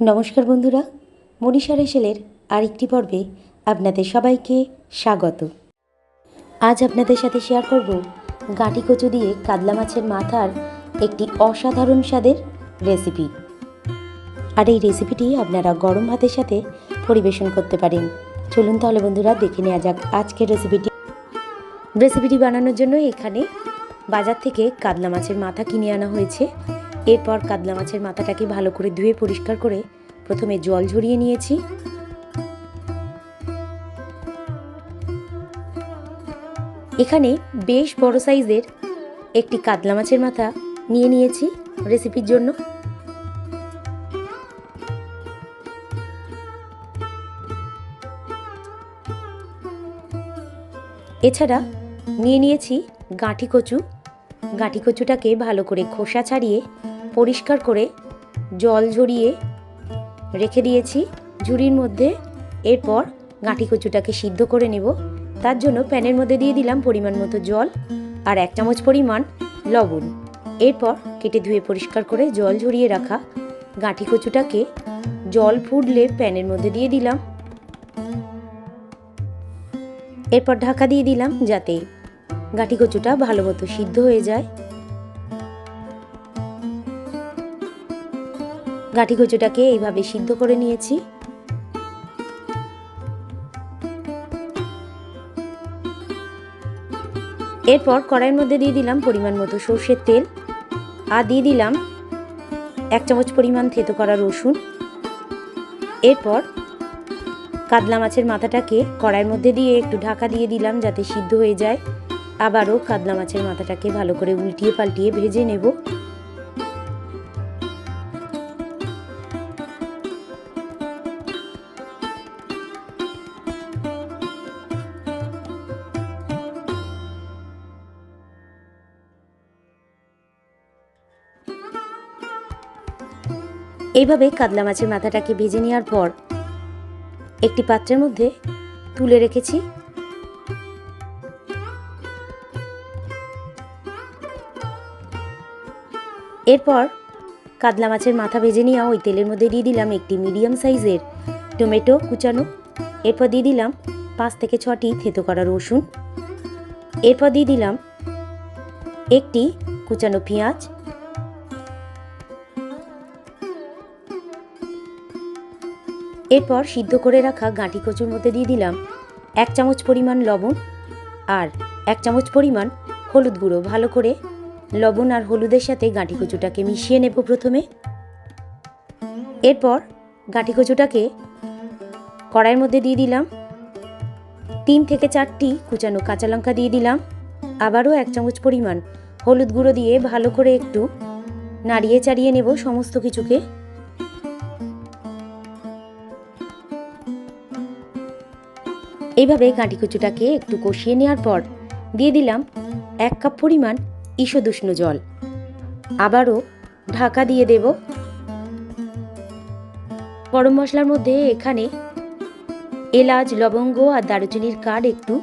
নমস্কার বন্ধুরা, মনীষা রেশেলের আরেকটি পর্বে আপনাদের সবাইকে স্বাগত। আজ আপনাদের সাথে শেয়ার করব গাঁটি কচু দিয়ে কাতলা মাছের মাথার একটি অসাধারণ স্বাদের রেসিপি আর এই রেসিপিটি আপনারা গরম ভাতের সাথে পরিবেশন করতে পারেন। চলুন তাহলে বন্ধুরা, দেখে নেওয়া যাক আজকের রেসিপিটি রেসিপিটি বানানোর জন্য এখানে বাজার থেকে কাতলা মাছের মাথা কিনে আনা হয়েছে। এরপর কাতলা মাছের মাথাটাকে ভালো করে ধুয়ে পরিষ্কার করে প্রথমে জল ঝরিয়ে নিয়েছি। এখানে বেশ বড় সাইজের একটি কাতলা মাছের মাথা নিয়ে নিয়েছি রেসিপির জন্য। এছাড়া নিয়ে নিয়েছি গাঁঠি কচু। গাঁঠি কচুটাকে ভালো করে খোসা ছাড়িয়ে পরিষ্কার করে জল ঝরিয়ে রেখে দিয়েছি। ঝুড়ির মধ্যে এরপর গাঁঠি কচুটাকে সিদ্ধ করে নেব। তার জন্য প্যানের মধ্যে দিয়ে দিলাম পরিমাণ মতো জল আর এক চামচ পরিমাণ লবণ। এরপর কেটে ধুয়ে পরিষ্কার করে জল ঝরিয়ে রাখা গাঁঠি কচুটাকে জল ফুটলে প্যানের মধ্যে দিয়ে দিলাম। এরপর ঢাকা দিয়ে দিলাম যাতে গাঁঠি কচুটা ভালো মতো সিদ্ধ হয়ে যায়। গাঁঠি কচুটাকে এইভাবে সিদ্ধ করে নিয়েছি। এরপর কড়াইয়ের মধ্যে দিয়ে দিলাম পরিমাণ মতো সর্ষের তেল আর দিয়ে দিলাম এক চামচ পরিমাণ থেতো করা রসুন। এরপর কাতলা মাছের মাথাটাকে কড়াইয়ের মধ্যে দিয়ে একটু ঢাকা দিয়ে দিলাম যাতে সিদ্ধ হয়ে যায়। আবারও কাতলা মাছের মাথাটাকে ভালো করে উল্টিয়ে পাল্টিয়ে ভেজে নেব। এইভাবে কাতলা মাছের মাথাটাকে ভেজে নেওয়ার পর একটি পাত্রের মধ্যে তুলে রেখেছি। এরপর কাতলা মাছের মাথা ভেজে নেওয়া ওই তেলের মধ্যে দিয়ে দিলাম একটি মিডিয়াম সাইজের টমেটো কুচানো। এরপর দিয়ে দিলাম পাঁচ থেকে ছটি থেতো করা রসুন। এরপর দিয়ে দিলাম একটি কুচানো পেঁয়াজ। এরপর সিদ্ধ করে রাখা গাঁটি কচুর মধ্যে দিয়ে দিলাম এক চামচ পরিমাণ লবণ আর এক চামচ পরিমাণ হলুদ গুঁড়ো। ভালো করে লবণ আর হলুদের সাথে গাঁটি কচুটাকে মিশিয়ে নেব প্রথমে। এরপর গাঁটি কচুটাকে কড়াইয়ের মধ্যে দিয়ে দিলাম। তিন থেকে চারটি কুচানো কাঁচা লঙ্কা দিয়ে দিলাম। আবারও এক চামচ পরিমাণ হলুদ গুঁড়ো দিয়ে ভালো করে একটু নাড়িয়ে চাড়িয়ে নেব সমস্ত কিছুকে। এইভাবে গাঁটি কচুটাকে একটু কষিয়ে নেওয়ার পর দিয়ে দিলাম এক কাপ পরিমাণ ঈষদুষ্ণ জল। আবারও ঢাকা দিয়ে দেব। গরম মশলার মধ্যে এখানে এলাচ, লবঙ্গ আর দারুচিনির কাঠ একটু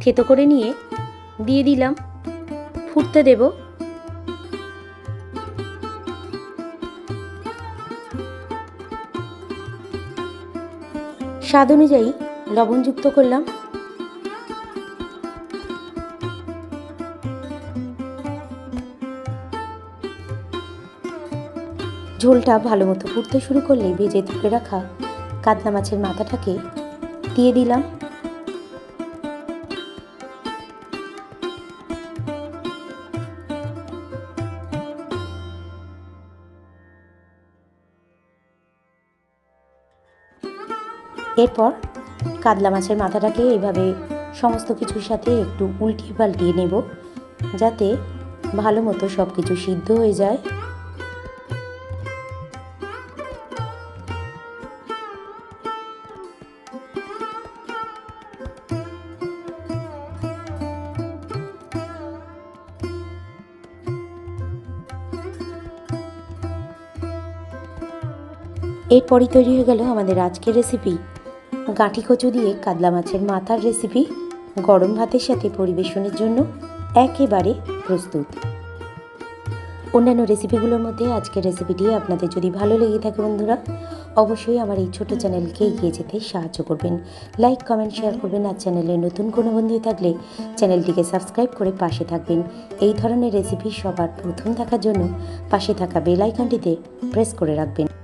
থেতো করে নিয়ে দিয়ে দিলাম। ফুটতে দেব। স্বাদ অনুযায়ী লবণ যুক্ত করলাম। ঝোলটা ভালো মতো ফুটতে শুরু করলে ভেজে তুলে রাখা কাতলা মাছের মাথাটাকে দিয়ে দিলাম। এরপর কাতলা মাছের মাথাটাকে এইভাবে সমস্ত কিছুর সাথে একটু উল্টিয়ে পাল্টিয়ে নেব, যাতে ভালো মতো সব কিছু সিদ্ধ হয়ে যায়। এরপরই তৈরি হয়ে গেল আমাদের আজকের রেসিপি গাঁঠি কচু দিয়ে কাতলা মাছের মাথার রেসিপি গরম ভাতের সাথে পরিবেশনের জন্য একেবারে প্রস্তুত। অন্যান্য রেসিপিগুলোর মধ্যে আজকের রেসিপিটি আপনাদের যদি ভালো লেগে থাকে বন্ধুরা, অবশ্যই আমার এই ছোট চ্যানেলকে এগিয়ে যেতে সাহায্য করবেন। লাইক কমেন্ট শেয়ার করবেন আর চ্যানেলে নতুন কোনো বন্ধু থাকলে চ্যানেলটিকে সাবস্ক্রাইব করে পাশে থাকবেন। এই ধরনের রেসিপি সবার প্রথম থাকার জন্য পাশে থাকা বেল আইকনটিতে প্রেস করে রাখবেন।